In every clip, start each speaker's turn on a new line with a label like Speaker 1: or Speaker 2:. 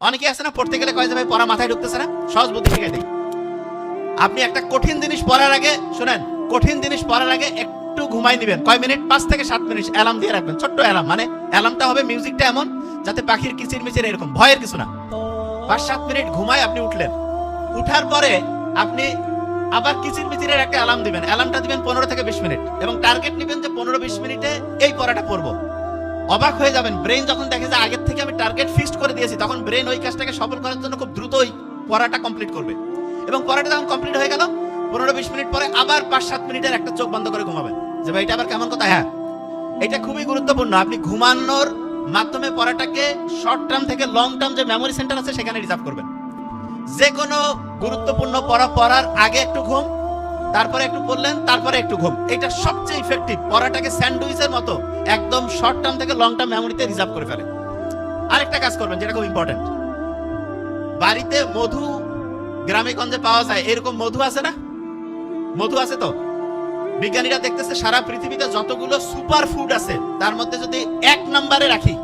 Speaker 1: অনেকে আছে না, পড়তে গেলে কয় যে, ভাই, পড়া মাথায় ঢুকতেছে না? সহজ বুদ্ধি শিখাই দিই। আপনি একটা কঠিন জিনিস পড়ার আগে, শুনেন, কঠিন জিনিস পড়ার আগে একটু ঘুমাই দিবেন কয় মিনিট? পাঁচ থেকে সাত মিনিট। অ্যালার্ম দিয়ে রাখবেন। ছোট্ট অ্যালার্ম। মানে অ্যালার্মটা হবে, মিউজিকটা এমন, যাতে পাখির কিচির মিচির এরকম। ভয়ের কিছু না। পাঁচ সাত মিনিট ঘুমায় আপনি উঠলেন। উঠার পরে আপনি আবার কিচির মিচিরের একটা অ্যালার্ম দিবেন। অ্যালার্মটা দিবেন পনেরো থেকে বিশ মিনিট। এবং টার্গেট নেবেন যে, পনেরো বিশ মিনিটে এই পড়াটা পড়ব। অবাক হয়ে যাবেন। ব্রেন যখন দেখে যে আগের থেকে আমি টার্গেট ফিক্সড করে দিয়েছি, তখন ব্রেন ওই কাজটাকে সফল করার জন্য খুব দ্রুত ওই পড়াটা কমপ্লিট করবে। এবং পড়াটা যখন কমপ্লিট হয়ে গেল, পনেরো বিশ মিনিট পরে আবার পাঁচ সাত মিনিটের একটা চোখ বন্ধ করে ঘুমাবেন। যে ভাই, এটা আবার কেমন কথা? হ্যাঁ। এটা খুবই গুরুত্বপূর্ণ। আপনি ঘুমানোর মাধ্যমে পড়াটাকে শর্ট টার্ম থেকে লং টার্ম যে মেমোরি সেন্টার আছে, সেখানে রিজার্ভ করবেন। যে কোনো গুরুত্বপূর্ণ পড়া পড়ার আগে একটু ঘুম তারপরে একটু পড়লেন তারপরে একটু ঘুম। এটা সবচেয়ে ইফেক্টিভ পড়াটাকে স্যান্ডউইচের মতো একদম শর্ট টার্ম থেকে লং টার্ম মেমোরিতে রিজার্ভ করে ফেলে আরেকটা কাজ করবেন, যেটা খুব ইম্পর্টেন্ট বাড়িতে মধু গ্রামে গঞ্জে পাওয়া যায়, এরকম মধু আছে না? মধু আছে তো? বিজ্ঞানীরা দেখতেছে সারা পৃথিবীতে যতগুলো সুপার ফুড আছে, তার মধ্যে যদি এক নম্বরে রাখি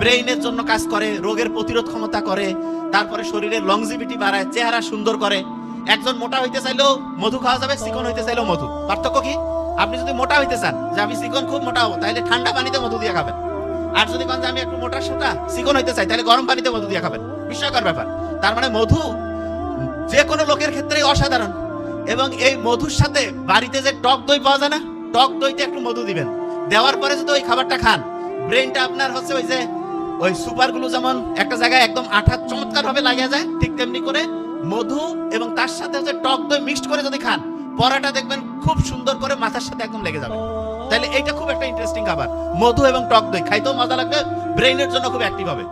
Speaker 1: ব্রেইনের জন্য কাজ করে, রোগের প্রতিরোধ ক্ষমতা করে, তারপরে শরীরের লংজিভিটি বাড়ায়, চেহারা সুন্দর করে একজন মোটা হইতে চাইলেও মধু খাওয়া যাবে, চিকন হইতে চাইলেও মধু। পার্থক্য কি? আপনি যদি মোটা হইতে চান, যে আমি চিকন খুব মোটা হব তাহলে ঠান্ডা পানিতে মধু দিয়ে খাবেন। আর যদি কোন আমি একটু মোটা সোটা, চিকন হইতে চাই তাহলে গরম পানিতে মধু দিয়ে খাবেন। বিস্ময়কর ব্যাপার। তার মানে মধু যে কোনো লোকের ক্ষেত্রে অসাধারণ। এবং এই মধুর সাথে বাড়িতে যে টক দই পাওয়া যায় না, টক দইতে একটু মধু দিবেন। দেওয়ার পরে যদি ওই খাবারটা খান, ব্রেনটা আপনার হচ্ছে ওই যে, ওই সুপারগুলো যেমন একটা জায়গায় একদম আঠা চমৎকার ভাবে লাগিয়ে যায়, ঠিক তেমনি করে মধু এবং তার সাথে হচ্ছে টক দই মিক্সড করে যদি খান, পরাটা দেখবেন খুব সুন্দর করে মাথার সাথে একদম লেগে যাবে। তাহলে এটা খুব একটা ইন্টারেস্টিং খাবার। মধু এবং টক দই, খাইতেও মজা লাগবে ব্রেইনের জন্য খুব অ্যাক্টিভ হবে।